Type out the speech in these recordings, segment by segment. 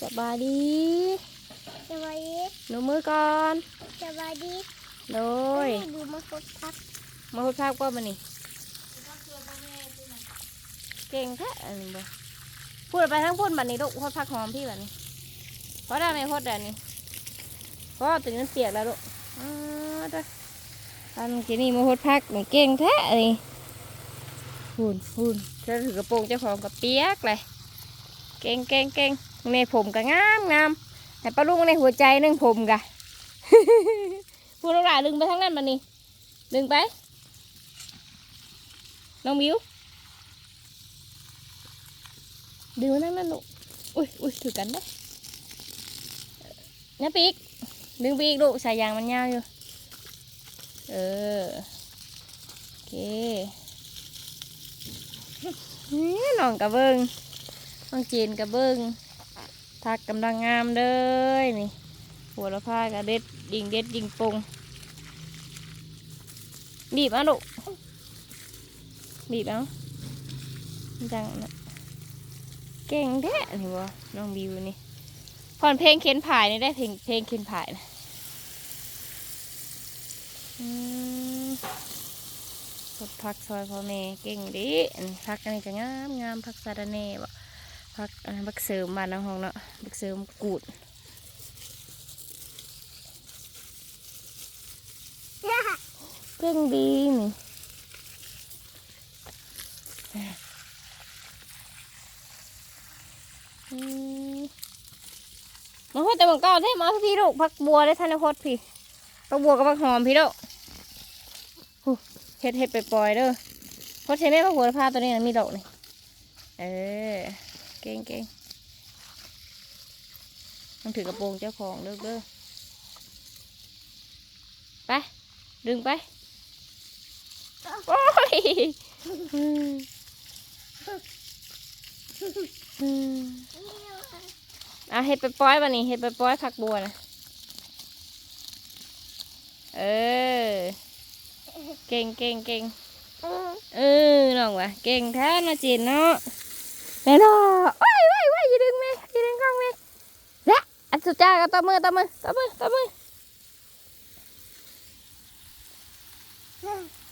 สบายดีสวัสดีหนูมือก่อนสวัสดีโดยดูมาพบพักมาพูดภาพก็มานี่เก่งแท้อันนี้บ่พูดไปทั้งพูดบัดนี้ลูกพูดพักหอมพี่บัดนี้เพราะได้ไหมพูดแต่นี้เพราะถึงนั้นเปียกแล้วลูกอ๋อเด้ออันกี้นี่มาพูดพักนี่เก่งแท้อันนี้หุ่นหุ่นเธอถือกระโปรงเจ้าของกับเปียกเลยเก่งเก่งเก่ง ในผมก็งามงามแต่ปลาลุงในหัวใจนึงผมกะพูดลูกหลาดึงไปทั้งนั้นบัดนี้ดึงไป น้องมิวดึงนั่งนั่นลูกอุ้ยอุ้ยถือกันได้นี่ปีกดึงปีกลูกสายยางมันยาวอยู่ เออ โอเคนี่น้องกระเบิงน้องจีนกระเบิง ทักกำลังงามเลยนี่หัวละผ้ากระเด็ดยิงเด็ดยิงปงบีบเอะลูกบีบเอาจังนะเก่งแท้นี่วะน้องบิวนี่ผ่อนเพลงเข็นผายนี่ได้เพลงเพลงเข็นผายนะอืมพักซอยพ่อแม่เก่งดิอันนี้พักอันนี้ก็งามงามพักสาระเน่บ่ พักอันนั้นพักเสริมบ้านน้องห้องเนาะพักเสริมกูดเก่งดีนี่อืมมาพูดแต่บังเก้าเท่มาพี่ลูกพักบัวได้ท่านโคตรพี่พักบัวกับพักหอมพี่ลูกหูเฮ็ดเฮ็ดไปปล่อยๆเด้อเพราะใช้แม่พักหัวผ้าตัวนี้นะมีดอกนี่เออ เก่งเก่งต้องถือกระโปรงเจ้าของเด้อเด้อไป ดึงไป โอ้ยอืมอืมอะเห็ดไปปล่อยวันนี้เห็ดไปปล่อยผักบัวนะเออ เก่งเก่งเก่งเออน้องวะเก่งแท้นะจีนเนาะ แม่นอว้ายว้ายว้ายอย่าดึงแม่อย่าดึงกล้องแม่และอันสุดจ้าก็ตบมือตบมือตบมือตบมือ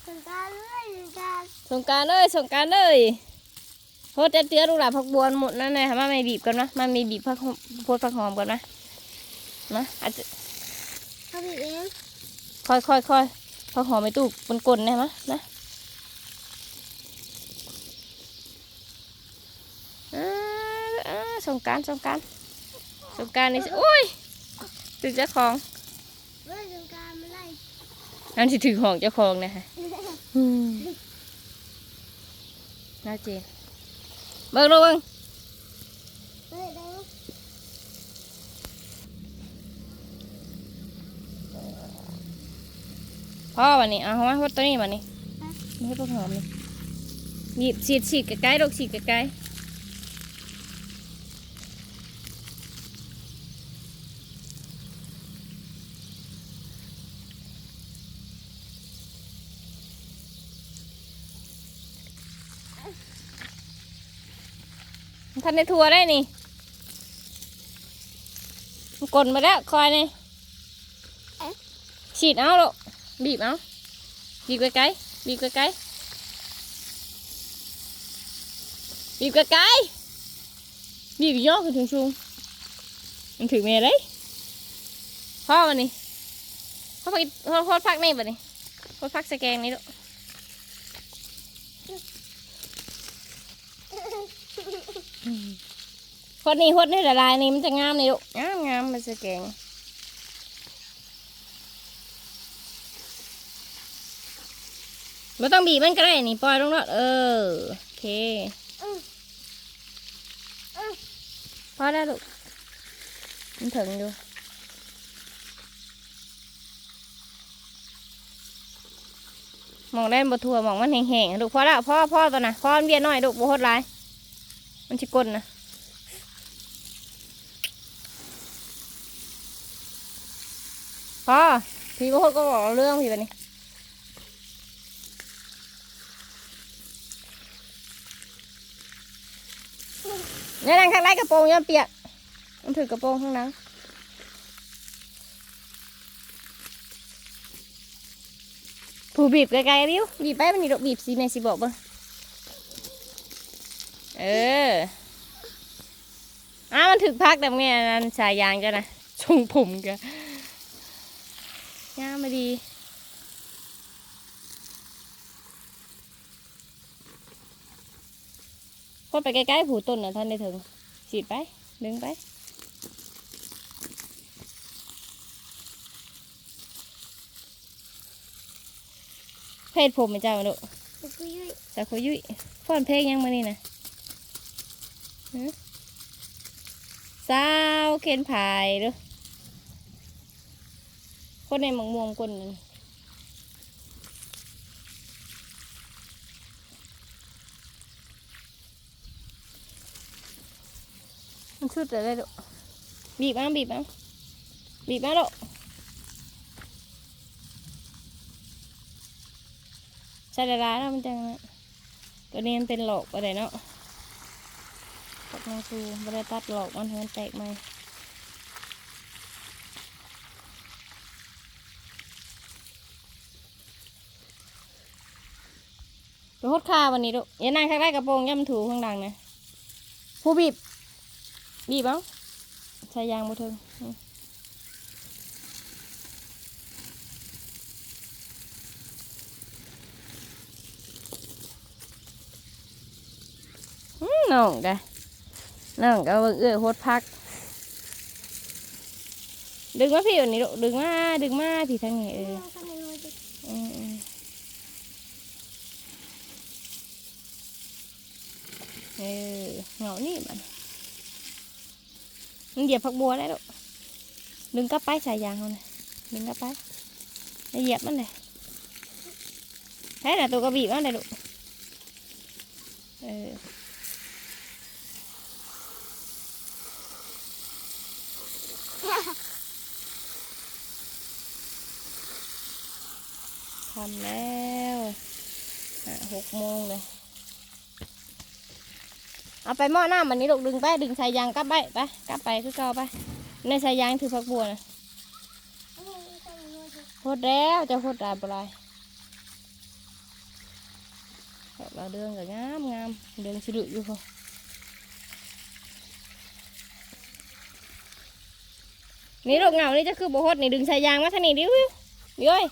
สงการเลยสงการสงกรารเลยสงกรารเลยโพดจะเตี้ยลูกหลานผักบัวหมดนั่นเลยค่ะมาไม่บีบกันนะมาไม่บีบผักหอมโพดผักหอมก่อนนะนะอาจจะเขาบีบเองค่อยค่อยค่อยพอหอมไปตู้บนกลนได้ไหมยนะอ่าอ่า สงการสงการสงการนี่สิโอ้ยถึงเจ้าของสงการมาไล่นั่นสิถึงของเจ้าของนะฮะน่าเจนเบิ่งดูเบิ่งพ่อวันนี้เอามาวัดตัวนี้วันนี้ไม่ให้พวกหอมนี่หยิบฉีดฉีดใกล้ๆลูกฉีดใกล้ๆ ท่านได้ทัวร์ได้นี่มันกลนมาแล้วคอยนี่ฉีดเอาลูกบีบเอาบีบไกลๆบีบไกลๆบีบไกลๆบีบย่อขึ้นถึงสูงมันถึงเมย์เลยพ่อวันนี้พ่อพักพ่อพ่อพักในบัดนี้พ่อพักสแกงนี่ลูก ดนี่พดนี่ละลายนี่มันจะงามนี่ลูกงามงามมันสแกงไม่ต้องบีบมันก็ได้นี่ปล่อยลงแล้วเออโอเคพอแล้วลูกมันถึงอยู่มองได้บทัวมองมันแห้งๆลูกพอแล้วพ่อพ่อตัวน่ะพ่อมันเบียดหน่อยลูกบโหดหลายมันชิกลนะ พ่อพี่บโหดก็บอกเรื่องพี่แบบนี้เนี่ยนั่งข้างในกระโปรงย้อนเปียกมันถือกระโปรงข้างหลังผู้บีบไกลๆริ้วบีบไปมันนี่ดอกบีบสิแม่สิบอกเบิ่งเอออ้ามันถึกพักแต่แม่นั่นสายยางจ้ะนะชงผมกะ ย่ามาดีคนไปใกล้ๆผูต้นนะท่านได้ถึงฉีดไป ดึงไป เพศผมเป็นเจ้าลูกตะกุยยจากคุยุ้ยฟ้อนเพลงยังมานี่นะฮะสาวเคนผายเด้อ คนในหมังม่วงคนนั้นมันชุดอะไรลูกบีบมาบีบมาบีบมาลูกใช่ละลายแล้วมันจังนะตัวนี้มันเป็นหลอกอะไรเนาะตัดมาคือไม่ได้ตัดหลอกมันให้มันแตกไหม หดขาวันนี้ลูกอย่านั่งข้างใต้กระโปรงย่ำถูข้างดังนะผู้บีบ บีบเอาใช้ยางบ่เทิงอืมอืมน้องกะน้องก็เบิ่งเอื้อโคตรพัก ดึงมาพี่วันนี้ลูกดึงมา ดึงมาพี่ทางนี้เออ ทำไมรู้จัก อืมอืม เออเหงานี่มันมันเหยียบผักบัวได้ลูกดึงกลับไปสายยางเขานะดึงกลับไปแล้วเหยียบมันเลยแค่น่ะตัวกระบี่มันเลยลูกเออทำแล้วหกโมงเลย เอาไปหม้อหน้ำมันนี้ลูกดึงไปดึงสายยางกลับไปไปกลับไปคือเก่าไป ในสายยางถือผักบัวนะโคตรแล้วจะโคตรได้ปลายเราเดืองกับงามงามเดืองสิดุอยู่พอนี่ลูกเหงานี่จะคือบ่ฮดนี่ดึงสายยางมาทางนี้ดิววิวย้อย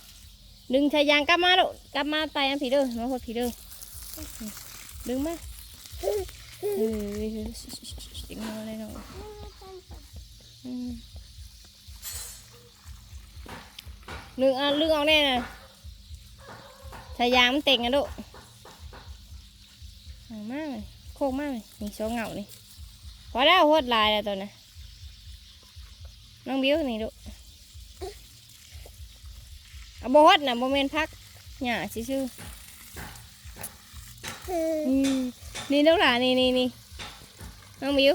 ดึงสายยางกลับมาลูกกลับมาไตอันผีเด้อมาฮดผีเด้อดึงมา เออดึงมาเลยเนาะอืมลึงเอาลึงเอาแน่น่ะสายยางมันเต็งอะลูกเอามากเลยโค้งมากเลยนี่สองเหงานี่พอแล้วโหดลายแล้วตัวน่ะน้องบิ้วนี่ลูกเอาบโหดน่ะโมเมนพักหย่าชื่อๆอืมนี่ลูกหลานนี่นี่นี่น้องบิ้ว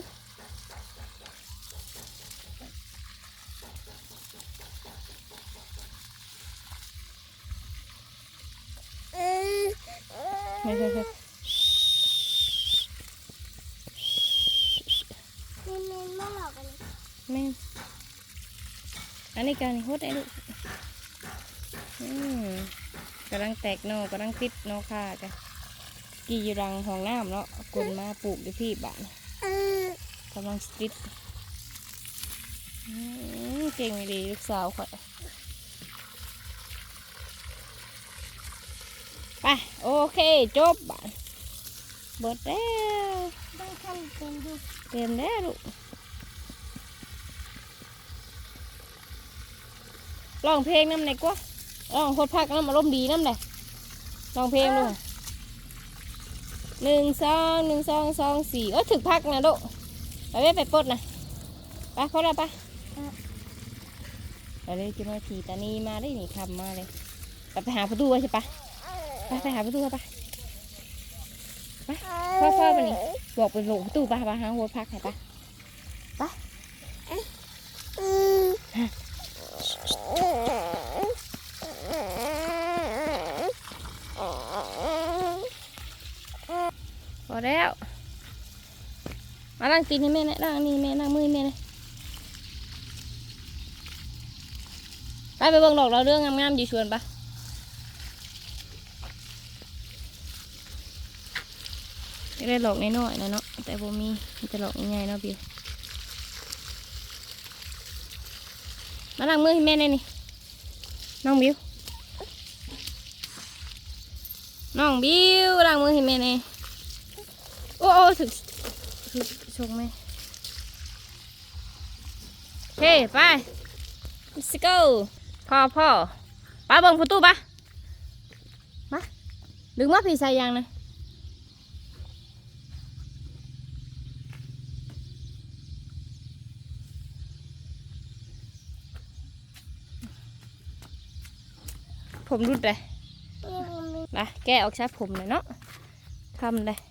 เออเฮ้ยเฮ้ยเฮ้ยนี่มันไม่หลอกกันแม่นอันนี้การโหดไอ้ลูกอืมกำลังแตกหนอกำลังติดหนอค่ากัน กีรังห้องน้ำเนาะกลมาปลูกด้วยพี่บ้านกำลังสติดเก่งดีลูกสาวข่อยไปโอเค จบบ้านเบิดแล้วต้องทำเป็นดูเต็มแล้วลูกร้องเพลงน้ำไหนกว่าร้องโคตรพักน้ำอารมณ์ดีน้ำไหนร้องเพลงดู หนึ่งสองหนึ่งสองสองสี่โอ้ถึกพักนะลูกไปเว้ไปปลดนะไปพอแล้วไปไปเลยจะมาขี่ตานีมาได้หนีคำมาเลยไปไปหาประตูไว้ใช่ปะไปไปหาประตูไปไปพ่อพ่อไปนี่บอกไปบอกประตูไปไปหาหัวพักไหนปะ นั่งตีนให้แม่นะล่งนี่แม่นั่งมือแม่เลยไปไปเบิ่งดอกเราเรื่องงามๆอยู่ชวนปะได้หลอกน้อยๆนะเนาะแต่บ่มีจะหลอกง่ายๆเนาะพี่มาล้างมือให้แม่เน่ยนี่น้องบิวน้องบิวล้างมือให้แม่เน่ยโอ้โอ้ถึก งไหมโอเคไป let's go พ่อพ่อป้าเบิ่งประตูปะมาดึงมาพี่ใส่ยางนะผมรุดเลยนี่มันมีไปแก้ออกใช้ผมเลยเนาะทำเลยพ่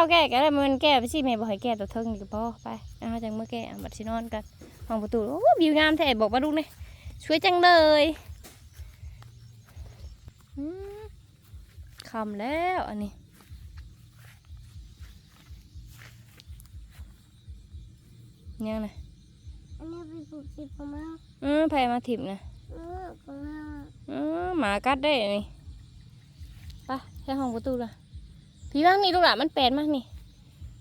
อพ่อพ่อแก้แก้ได้มันแก้ไปสิแม่บอกให้แก้ตัวเทิงดีกว่าพ่อไปเอาจังเมื่อแก้เอาบัดสินอนกันห้องประตูโอ้วิวงามแท้บอกมาดูนี่ช่วยจังเลยอืมคำแล้วอันนี้ยังไงอันนี้เป็นผูกสิบของเราอืมไผมาถิ่มนะเออของเราอืมหมากัดได้นี่ไปใช้ห้องประตูละ พี่บ้างนี่ลูกหลานมันแปลนมากนี่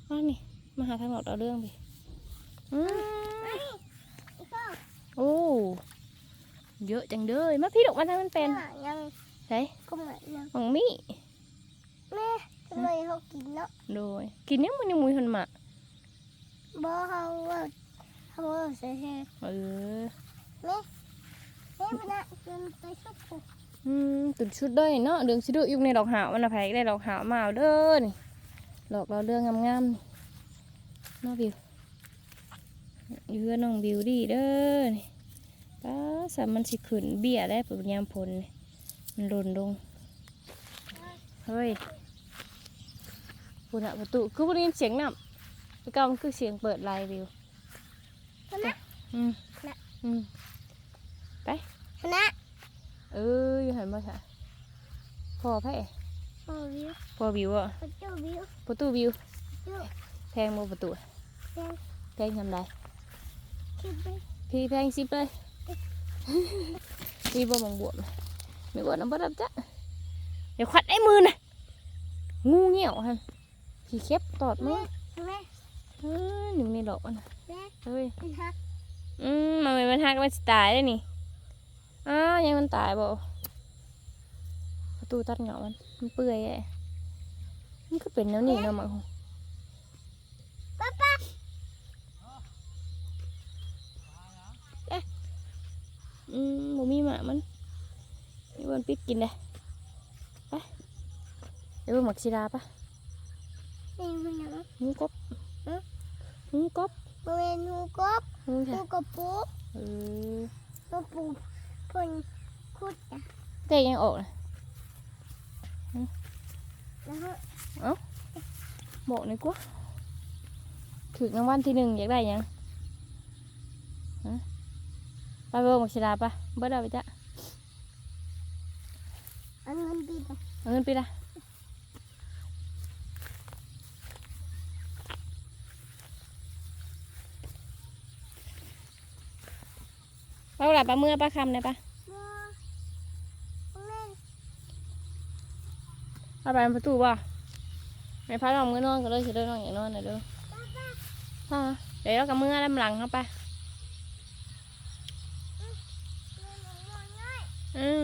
มานี่มาหาทางออกเราเรื่องพี่อืมอีกก็โอ้เยอะจังเลยมาพี่ดอกมันทางมันเป็นยังใช่ก็เหมือนยังมังมี่แม่ทำไมเขากินเนาะโดยกินยังมันยังมุยหันมาบ่เขาว่าเขาว่าเสียแค่เออแม่แม่พนักจนไปชุบผูกอืม ตุนชุดด้วยเนาะเดืองชิดุอยู่ในดอกหาวมันนะแพกได้ดอกหาวมาเด้อนี่ดอกเราเรื่องงามๆนี่เน้องบิวอยู่กับน้องบิวดีเด้อนี่ป้าสามันสิขึ้นเบี้ยได้ปุญยามพลมันหล่นลงเฮ้ยปุ่นอะประตูคือบ่ได้ยินเสียงน้ำแล้วก็มันคือเสียงเปิดลน์บิวนักอืมนะอืมพนัก เอออยู่หันมาค่ะพอแพ้โอ้วิวพอบิวอะประตูวิวประตูบิววิวแพงบ่ประตูแพงแพงทำไรคิดไปพี่แพงสิบเลยพี่บ่มังบวบเลยไม่บวบน้ำบ่ดับจ้ะเดี๋ยวขวัดไอ้มือน่ะงูเงี้ยวฮะพี่เข็บตอดมืแม่อแม่เฮ้ยหนึ่งในดอกอะนะแม่เฮ้ยพนักอืมมันไม่มันหักมันสิตายได้นี่ อ้าวยังมันตายบ่ประตูตัดเหงามัน มันเปื่อยแอะมันก็เป็นแนวนี้เนาะมังป้าป้าอืมบ่มีหมามันนี่มันปิดกินเลยไปเดี๋ยวเบิ่งหมักชีดาปะนี่มันยังหมูกบเอ้อหมูกบบริเวณหูกบหมูหูค่ะกบปุ๊บ เออหูปูเพ่นคุดอะเตะยังออกเลยแล้วก็บอกหน่อยกว่าถึงรางวัลที่หนึ่งอยากได้หยังฮะไปเบิ่งหมักชีดาปะเบิดเอาไปจ้ะเอาเงินดีไปเอาเงินไปละ เอาหลับปลาเมื่อปลาคำเลยปะว้าแม่เอาไปประตูบ่ไม่พัดลองมือนอนก็เลยสิเดินนอนอย่างนอนน่ะเด้อฮะเดี๋ยวเรากับมือลำหลังเข้าไปอืม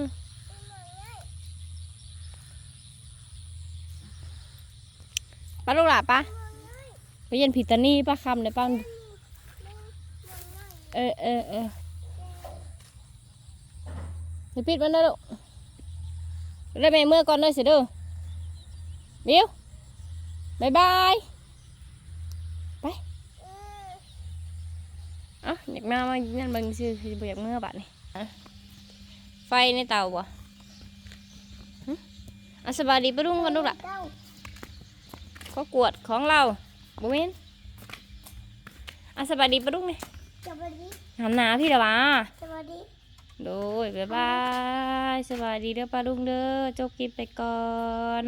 ปลาลูกหลาปะไปเย็นผิดตานี่ปลาคำเลยป้าเออเออเออ เดี๋ยวปิดมันได้อลูกได้แม่เมื่อก่อนเลยสิเด้อบิวบายบายไปเอะอยากมามานั่นเบิ่งซื่อคือบ่อยากเมื่อบัดนี่อะไฟในเตาบ่หึอะสบายดีปะลุงกันลูกหละเจ้าก็กวดของเราบุเมนอะสบายดีปะลุงนี่สวัสดีหำหนาพี่เด้อวะสวัสดี โดยบ๊ายบาย สวัสดีเด้อปลาลุงเด้อจบคลิปไปก่อน